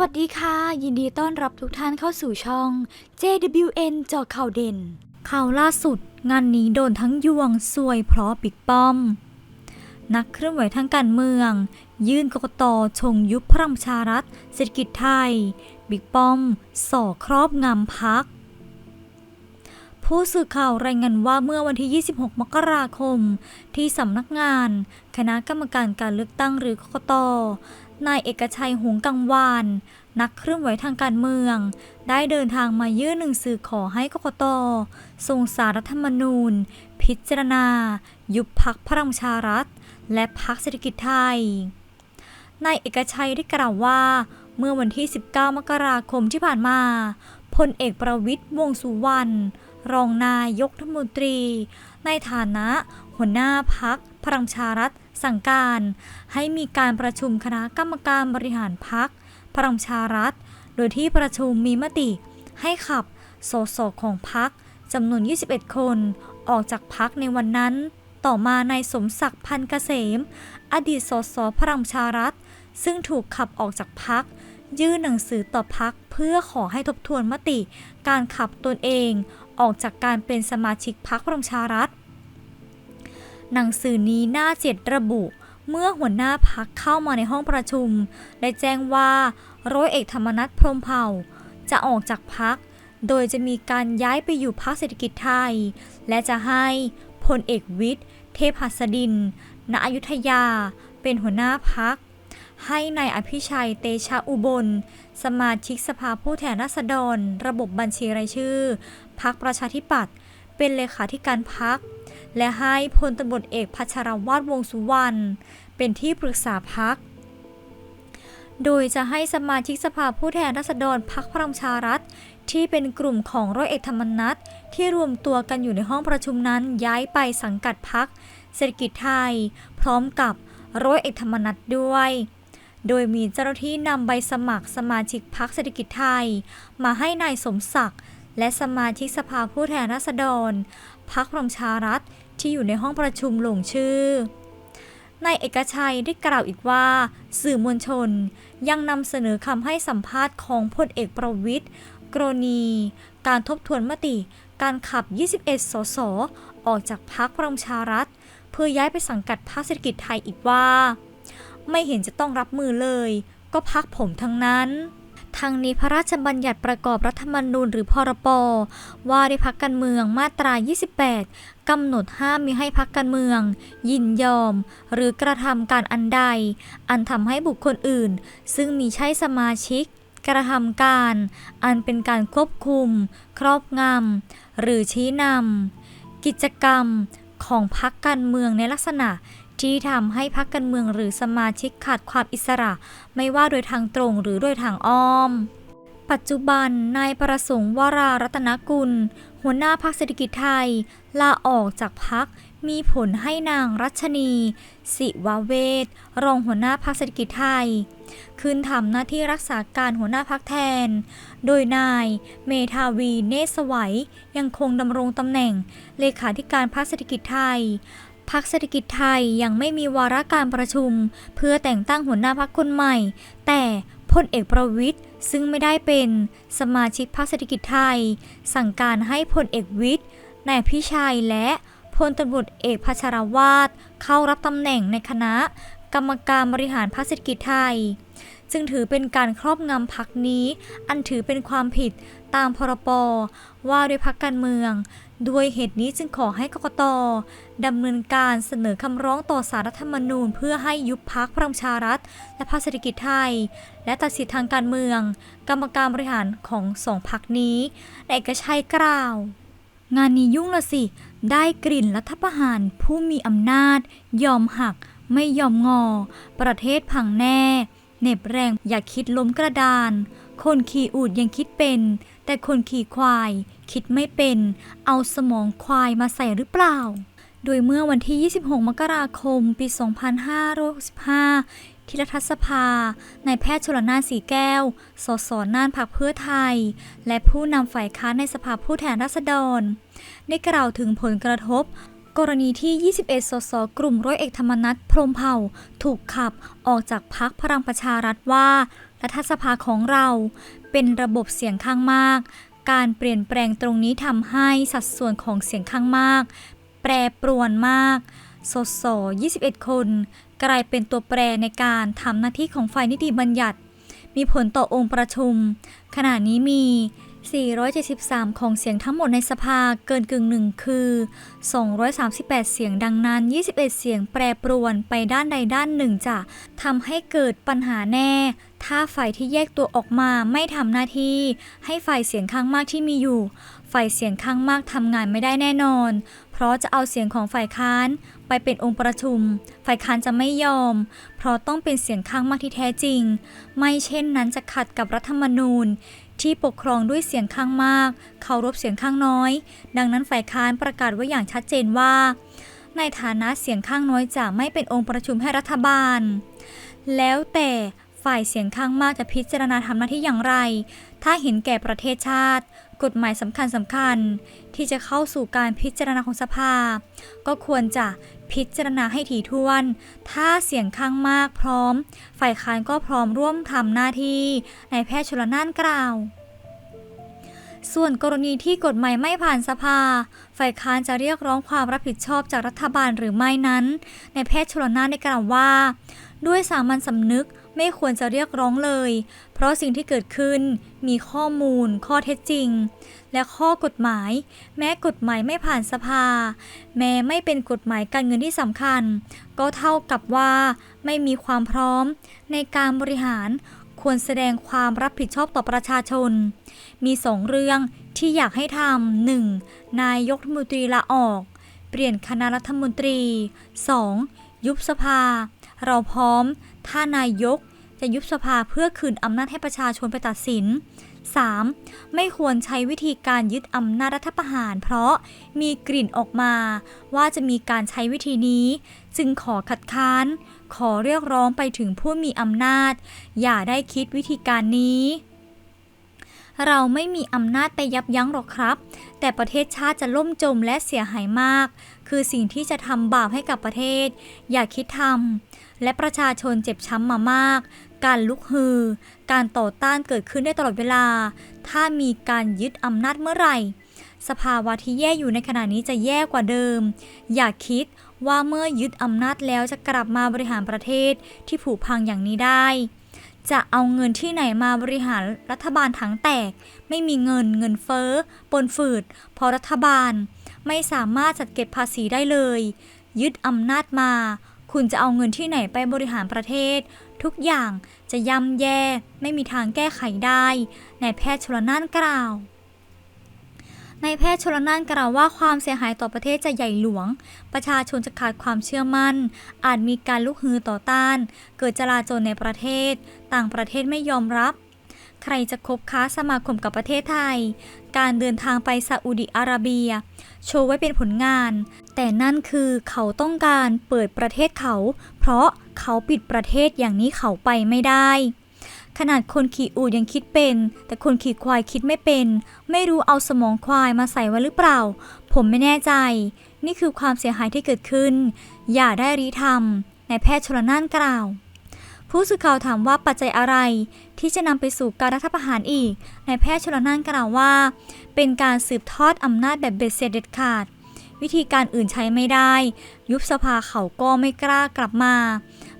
วัสดีค่ะ ยินดีต้อนรับทุกท่านเข้าสู่ช่อง JWN จอข่าวเด่น ข่าวล่าสุด งานนี้โดนทั้งยวงซวยเพราะบิ๊กป้อม นักเคลื่อนไหวทางการเมือง ยื่นกกตชงยุบพลังชารัฐ เศรษฐกิจไทย บิ๊กป้อม ส่อครอบงำพัก ผู้สื่อข่าวรายงานว่าเมื่อวันที่ 26 มกราคม ที่สำนักงาน คณะกรรมการการเลือกตั้งหรือกกต นายเอกชัยหงกังวาน นักเคลื่อนไหวทางการเมือง ได้เดินทางมายื่นหนังสือขอให้กกตส่งสารรัฐธรรมนูญ พิจารณา ยุบพักพลังชารัฐ และพักเศรษฐกิจไทย นายเอกชัยได้กล่าวว่า เมื่อวันที่ 19 มกราคมที่ผ่านมาพลเอกประวิตยวงสุวรรณรองนายกรัฐมนตรี ในฐานะ หัวหน้าพัก พลังชารัฐสั่งการ ให้มีการประชุมคณะกรรมการบริหารพักพลังชารัฐ โดยที่ประชุมมีมติให้ขับสสของพักจำนวน 21 คน ออกจากพักในวันนั้น ต่อมานายสมศักดิ์พันเกษม อดีตสสพลังประชารัฐ ซึ่งถูกขับออกจากพักยื่นหนังสือต่อพักเพื่อขอให้ทบทวนมติ การขับตนเองออกจากการเป็นสมาชิกพักพลังชารัฐ หนังสือนี้หน้าเจ็ดระบุ เมื่อหัวหน้าพักเข้ามาในห้องประชุม ได้แจ้งว่าร้อยเอกธรรมนัฐพรมเผ่า จะออกจากพัก โดยจะมีการย้ายไปอยู่พักเศรษฐกิจไทย และจะให้พลเอกวิทย์ เทพหัสดิน ณ อยุธยา เป็นหัวหน้าพัก ให้ในายอภิชัยเตชะอุบล สมาชิกสภาผู้แทนราษฎร ระบบบัญชีรายชื่อ พักประชาธิปัตย์ เป็นเลขาธิการพัก และให้พลตำรวจเอกพัชรวาดวงสุวรรณเป็นที่ปรึกษาพัก โดยจะให้สมาชิกสภาผู้แทนราษฎรพักพลังชารัฐ ที่เป็นกลุ่มของร้อยเอกธรรมนัฐที่รวมตัวกันอยู่ในห้องประชุมนั้นย้ายไปสังกัดพักเศรษฐกิจไทย พร้อมกับร้อยเอกธรรมนัฐด้วย โดยมีเจ้าหน้าที่นำใบสมัครสมาชิกพักเศรษฐกิจไทย มาให้นายสมศักดิ์และสมาชิกสภาผู้แทนราษฎรพักพลังชารัฐ ที่อยู่ในห้องประชุมลงชื่อนายเอกชัยได้กล่าวอีกว่า สื่อมวลชนยังนำเสนอคำให้สัมภาษณ์ของพลเอกประวิทย์กรณี การทบทวนมติ การขับ 21 สส ออกจากพักพลังประชารัฐ เพื่อย้ายไปสังกัดพรรคเศรษฐกิจไทยอีกว่า ไม่เห็นจะต้องรับมือเลย ก็พักผมทั้งนั้น ทางนี้พระราชบัญญัติประกอบรัฐธรรมนูญหรือพรปว่าด้วยพักการเมืองมาตรา 28 กำหนดห้ามมิให้พักการเมือง ยินยอม หรือกระทำการอันใด อันทำให้บุคคลอื่น ซึ่งมีใช่สมาชิก กระทำการ อันเป็นการควบคุม ครอบงำหรือชี้นำกิจกรรมของพักการเมืองในลักษณะ ที่ทำให้พักการเมืองหรือสมาชิกขาดความอิสระ ไม่ว่าโดยทางตรงหรือโดยทางอ้อม ปัจจุบันนายประสงค์วรารัตนกุล หัวหน้าพักเศรษฐกิจไทย ลาออกจากพักมีผลให้นางรัชนี สิวเวทรองหัวหน้าพักเศรษฐกิจไทย ขึ้นทำหน้าที่รักษาการหัวหน้าพักแทน โดยนาย เมธาวีเนศสวัยยังคงดำรงตำแหน่งเลขาธิการพักเศรษฐกิจไทย พักเศรษฐกิจไทยยังไม่มีวาระการประชุม เพื่อแต่งตั้งหัวหน้าพักคนใหม่ แต่พลเอกประวิทย์ซึ่งไม่ได้เป็นสมาชิกพรรคเศรษฐกิจไทย สั่งการให้พลเอกวิทย์นายพิชัยและพลตำรวจเอกพัชรวาทเข้ารับตำแหน่งในคณะ กรรมการบริหารพรรคเศรษฐกิจไทย จึงถือเป็นการครอบงำพักนี้ อันถือเป็นความผิดตามพรปว่าด้วยพักการเมือง ด้วยเหตุนี้จึงขอให้กกตดำเนินการเสนอคำร้องต่อสารรัฐธรรมนูญ เพื่อให้ยุบพักพลังประชารัฐ และพรรคเศรษฐกิจไทย และตัดสิทธิทางการเมือง กรรมการบริหารของสองพักนี้นายเอกชัยกล่าวงานนี้ยุ่งละสิ ได้กลิ่นรัฐประหารผู้มีอำนาจ ยอมหัก ไม่ยอมงอ ประเทศพังแน่ เน็บแรงอย่าคิดล้มกระดาน คนขี่อูดยังคิดเป็น แต่คนขี่ควายคิดไม่เป็น เอาสมองควายมาใส่หรือเปล่า โดยเมื่อวันที่ 26 มกราคม ปี 2565ที่รัฐสภา นายแพทย์ชลนานสีแก้ว สสน่านพักเพื่อไทย และผู้นำฝ่ายค้านในสภาผู้แทนราษฎร ได้กล่าวถึงผลกระทบ กรณีที่ 21 สส กลุ่มร้อยเอกธรรมนัฐพรหมเผ่า ถูกขับออกจากพักพลังประชารัฐว่า รัฐสภาของเราเป็นระบบเสียงข้างมาก การเปลี่ยนแปลงตรงนี้ทำให้สัดส่วนของเสียงข้างมาก แปรปรวนมาก สส 21 คน กลายเป็นตัวแปรในการทำหน้าที่ของฝ่ายนิติบัญญัติ มีผลต่อองค์ประชุม ขณะนี้มี 473 ของเสียงทั้งหมดในสภาเกินกึ่งหนึ่งคือ 238 เสียงดังนั้น 21 เสียงแปรปรวนไปด้านใดด้านหนึ่งจะทำให้เกิดปัญหาแน่ ถ้าฝ่ายที่แยกตัวออกมาไม่ทำหน้าที่ ให้ฝ่ายเสียงข้างมากที่มีอยู่ ฝ่ายเสียงข้างมากทำงานไม่ได้แน่นอน เพราะจะเอาเสียงของฝ่ายค้านไปเป็นองค์ประชุม ฝ่ายค้านจะไม่ยอม เพราะต้องเป็นเสียงข้างมากที่แท้จริง ไม่เช่นนั้นจะขัดกับรัฐธรรมนูญ ที่ปกครองด้วยเสียงข้างมาก เคารพเสียงข้างน้อย ดังนั้นฝ่ายค้านประกาศไว้อย่างชัดเจนว่า ในฐานะเสียงข้างน้อยจะไม่เป็นองค์ประชุมให้รัฐบาล แล้วแต่ฝ่ายเสียงข้างมากจะพิจารณาทำหน้าที่อย่างไร ถ้าเห็นแก่ประเทศชาติ กฎหมายสำคัญสำคัญๆที่จะเข้าสู่การพิจารณาของสภา ก็ควรจะพิจารณาให้ถี่ถ้วน ถ้าเสียงข้างมากพร้อม ฝ่ายค้านก็พร้อมร่วมทำหน้าที่ในแพทย์ชลน่านกล่าว ส่วนกรณีที่กฎหมายไม่ผ่านสภา ฝ่ายค้านจะเรียกร้องความรับผิดชอบจากรัฐบาลหรือไม่นั้น ในแพทย์ชลน่านได้กล่าวว่า ด้วยสามัญสำนึก ไม่ควรจะเรียกร้องเลย เพราะสิ่งที่เกิดขึ้นมีข้อมูล ข้อเท็จจริง และข้อกฎหมาย แม้กฎหมายไม่ผ่านสภา แม้ไม่เป็นกฎหมายการเงินที่สำคัญ ก็เท่ากับว่าไม่มีความพร้อม ในการบริหารควรแสดงความรับผิดชอบต่อประชาชน มีสองเรื่องที่อยากให้ทำหนึ่งนายกรัฐมนตรีลาออก เปลี่ยนคณะรัฐมนตรี 2. ยุบสภา เราพร้อม ถ้านายกจะยุบสภาเพื่อคืนอำนาจให้ประชาชนไปตัดสิน 3. ไม่ควรใช้วิธีการยึดอำนาจรัฐประหาร เพราะมีกลิ่นออกมา ว่าจะมีการใช้วิธีนี้ จึงขอคัดค้าน ขอเรียกร้องไปถึงผู้มีอำนาจ อย่าได้คิดวิธีการนี้ เราไม่มีอำนาจไปยับยั้งหรอกครับ แต่ประเทศชาติจะล่มจมและเสียหายมาก คือสิ่งที่จะทำบาปให้กับประเทศ อย่าคิดทำและประชาชนเจ็บช้ำมามาก การลุกฮือ การต่อต้านเกิดขึ้นได้ตลอดเวลา ถ้ามีการยึดอำนาจเมื่อไหร่ สภาวะที่แย่อยู่ในขณะนี้จะแย่กว่าเดิม อย่าคิดว่าเมื่อยึดอำนาจแล้วจะกลับมาบริหารประเทศที่ผุพังอย่างนี้ได้ จะเอาเงินที่ไหนมาบริหารรัฐบาลถังแตก ไม่มีเงินเงินเฟ้อปนฝืดเพราะรัฐบาล ไม่สามารถจัดเก็บภาษีได้เลย ยึดอำนาจมา คุณจะเอาเงินที่ไหนไปบริหารประเทศ ทุกอย่างจะย่ำแย่ ไม่มีทางแก้ไขได้นายแพทย์ชลน่านกล่าว ทย์ชลนานกล่าวว่าความเสียหายต่อประเทศจะใหญ่หลวง ประชาชนจะขาดความเชื่อมั่น อาจมีการลุกฮือต่อต้าน เกิดจลาจลในประเทศ ต่างประเทศไม่ยอมรับ ใครจะคบค้าสมาคมกับประเทศไทย การเดินทางไปซาอุดิอาระเบีย โชว์ไว้เป็นผลงาน แต่นั่นคือเขาต้องการเปิดประเทศเขา เพราะเขาปิดประเทศอย่างนี้เขาไปไม่ได้ ขนาดคนขี่อูดยังคิดเป็น แต่คนขี่ควายคิดไม่เป็น ไม่รู้เอาสมองควายมาใส่ไว้หรือเปล่า ผมไม่แน่ใจ นี่คือความเสียหายที่เกิดขึ้น อย่าได้รีทำนายแพทย์ชลน่านกล่าว ผู้สื่อข่าวถามว่าปัจจัยอะไร ที่จะนำไปสู่การรัฐประหารอีกนายแพทย์ชลน่านกล่าวว่า เป็นการสืบทอดอำนาจแบบเบ็ดเสร็จเด็ดขาด วิธีการอื่นใช้ไม่ได้ ยุบสภาเขาก็ไม่กล้ากลับมา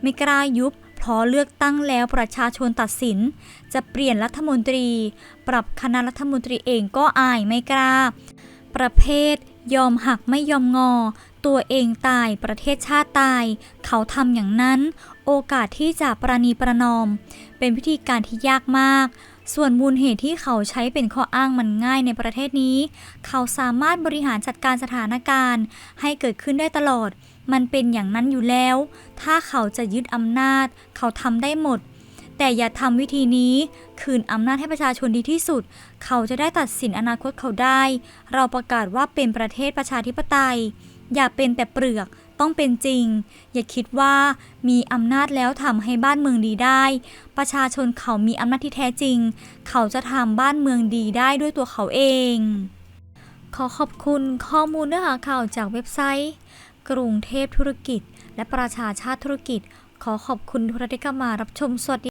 ไม่กล้ายุบ พอเลือกตั้งแล้วประชาชนตัดสิน จะเปลี่ยนรัฐมนตรี ปรับคณะรัฐมนตรีเองก็อายไม่กล้า ประเภทยอมหักไม่ยอมงอ ตัวเองตายประเทศชาติตาย เขาทำอย่างนั้น โอกาสที่จะประนีประนอม เป็นวิธีการที่ยากมาก ส่วนมูลเหตุที่เขาใช้เป็นข้ออ้างมันง่ายในประเทศนี้ เขาสามารถบริหารจัดการสถานการณ์ ให้เกิดขึ้นได้ตลอด มันเป็นอย่างนั้นอยู่แล้ว ถ้าเขาจะยึดอำนาจ เขาทำได้หมด แต่อย่าทำวิธีนี้ คืนอำนาจให้ประชาชนดีที่สุด เขาจะได้ตัดสินอนาคตเขาได้ เราประกาศว่าเป็นประเทศประชาธิปไตย อย่าเป็นแต่เปลือก ต้องเป็นจริง อย่าคิดว่ามีอำนาจแล้วทำให้บ้านเมืองดีได้ ประชาชนเขามีอำนาจที่แท้จริง เขาจะทำบ้านเมืองดีได้ด้วยตัวเขาเอง ขอขอบคุณข้อมูลเนื้อหาข่าวจากเว็บไซต์ กรุงเทพธุรกิจ และประชาชาติธุรกิจ ขอขอบคุณทุกท่านที่เข้ามารับชมสวัสดี